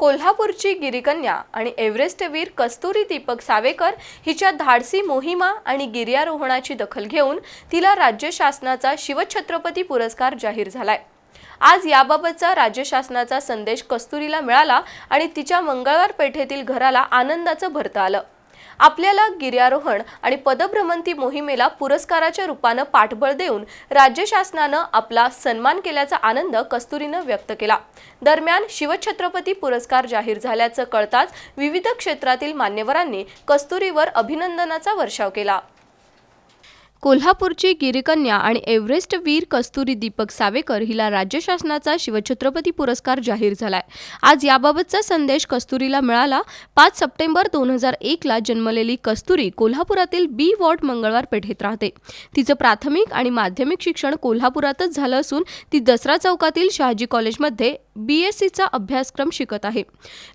कोल्हापूरची गिरिकन्या आणि एव्हरेस्टवीर कस्तुरी दीपक सावेकर हिच्या धाडसी मोहिमा आणि गिर्यारोहणाची दखल घेऊन तिला राज्य शासनाचा शिवछत्रपती पुरस्कार जाहीर झालाय. आज याबाबतचा राज्य शासनाचा संदेश कस्तुरीला मिळाला आणि तिच्या मंगळवार पेठेतील घराला आनंदाचं भरतं आलं. आपल्याला गिर्यारोहण आणि पदभ्रमंती मोहिमेला पुरस्काराच्या रूपानं पाठबळ देऊन राज्य शासनानं आपला सन्मान केल्याचा आनंद कस्तुरीनं व्यक्त केला. दरम्यान शिवछत्रपती पुरस्कार जाहीर झाल्याचं कळताच विविध क्षेत्रातील मान्यवरांनी कस्तुरीवर अभिनंदनाचा वर्षाव केला. कोल्हापूरची गिरिकन्या आणि एव्हरेस्ट वीर कस्तुरी दीपक सावेकर हिला राज्य शासनाचा शिवछत्रपती पुरस्कार जाहीर झालाय. आज याबाबतचा संदेश कस्तुरीला मिळाला. पाच सप्टेंबर दोन हजार एकला जन्मलेली कस्तुरी कोल्हापुरातील बी वॉर्ड मंगळवार पेठेत राहते. तिचं प्राथमिक आणि माध्यमिक शिक्षण कोल्हापुरातच झालं असून ती दसरा चौकातील शहाजी कॉलेजमध्ये बी एस सीचा अभ्यासक्रम शिकत आहे.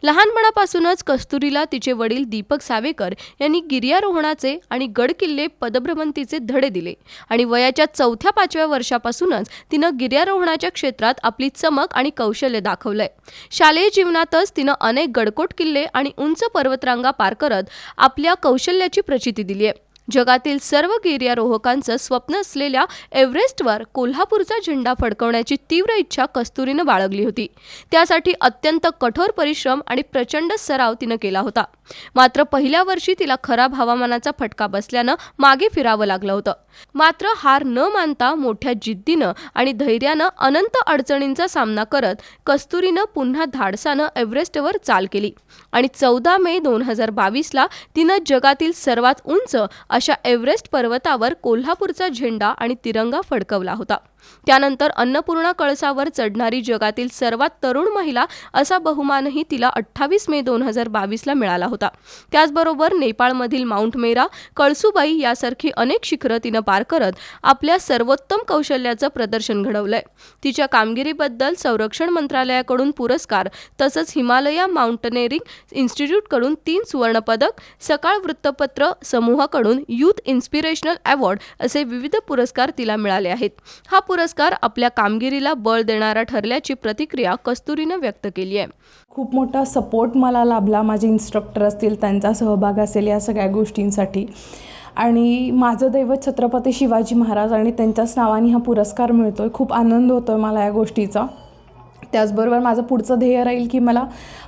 लहानपणापासूनच कस्तुरीला तिचे वडील दीपक सावेकर यांनी गिर्यारोहणाचे आणि गडकिल्ले पदभ्रमंतीचे धडे दिले. आणि वयाच्या चौथ्या पाचव्या वर्षापासूनच तिनं गिर्यारोहणाच्या क्षेत्रात आपली चमक आणि कौशल्य दाखवलंय. शालेय जीवनातच तिनं अनेक गडकोट किल्ले आणि उंच पर्वतरांगा पार करत आपल्या कौशल्याची प्रचिती दिली आहे जगातील सर्व गिर्यारोहकांचं स्वप्न असलेल्या एव्हरेस्टवर कोल्हापूरचा झेंडा फडकवण्याची तीव्र इच्छा कस्तुरीनं बाळगली होती. त्यासाठी अत्यंत कठोर परिश्रम आणि प्रचंड सराव तिनं केला होता. मात्र पहिल्या वर्षी तिला खराब हवामानाचा फटका बसल्यानं मागे फिरावं लागलं होतं. मात्र हार न मानता मोठ्या जिद्दीनं आणि धैर्यानं अनंत अडचणींचा सामना करत कस्तुरीनं पुन्हा धाडसानं एव्हरेस्टवर चाल केली. आणि चौदा मे दोन हजार बावीसला तिनं जगातील सर्वात उंच अशा एव्हरेस्ट पर्वतावर कोल्हापूरचा झेंडा आणि तिरंगा फडकवला होता. त्यानंतर अन्नपूर्णा कळसावर चढणारी जगातील सर्वात तरुण महिला असा बहुमानही तिला अठ्ठावीस मे दोन हजार बावीसला मिळाला होता. त्याचबरोबर नेपाळमधील माउंट मेरा कळसुबाई यासारखी अनेक शिखरं तिनं पार करत आपल्या सर्वोत्तम कौशल्याचं प्रदर्शन घडवलंय. तिच्या कामगिरीबद्दल संरक्षण मंत्रालयाकडून पुरस्कार तसंच हिमालया माउंटनेरिंग इन्स्टिट्यूटकडून तीन सुवर्णपदक सकाळ वृत्तपत्र समूहाकडून यूथ इन्स्पिरेशनल अवॉर्ड असे विविध पुरस्कार तिला मिळाले आहेत. हा पुरस्कार आपल्या कामगिरीला बळ देणारा ठरल्याची प्रतिक्रिया कस्तुरीनं व्यक्त केली आहे. खूप मोठा सपोर्ट मला लाभला. माझे इन्स्ट्रक्टर असतील त्यांचा सहभाग असेल या सगळ्या गोष्टींसाठी. आणि माझं दैवत छत्रपती शिवाजी महाराज आणि त्यांच्याच नावाने हा पुरस्कार मिळतो आहे खूप आनंद होतो आहे मला या गोष्टीचा. त्याचबरोबर माझं पुढचं ध्येय राहील की मला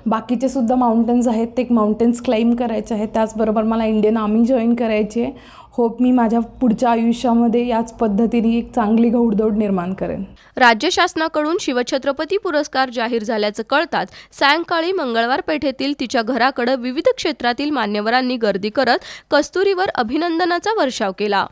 बाकीचे सुद्धा माउंटन्स आहेत ते माउंटन्स क्लाइम करायचे आहेत. त्याचबरोबर मला इंडियन आर्मी जॉईन करायची आहे. होप मी माझ्या पुढच्या आयुष्यामध्ये याच पद्धतीने एक चांगली घौडदौड निर्माण करेन. राज्य शासनाकडून शिवछत्रपती पुरस्कार जाहीर झाल्याचं कळताच सायंकाळी मंगळवार पेठेतील तिच्या घराकडे विविध क्षेत्रातील मान्यवरांनी गर्दी करत कस्तुरीवर अभिनंदनाचा वर्षाव केला.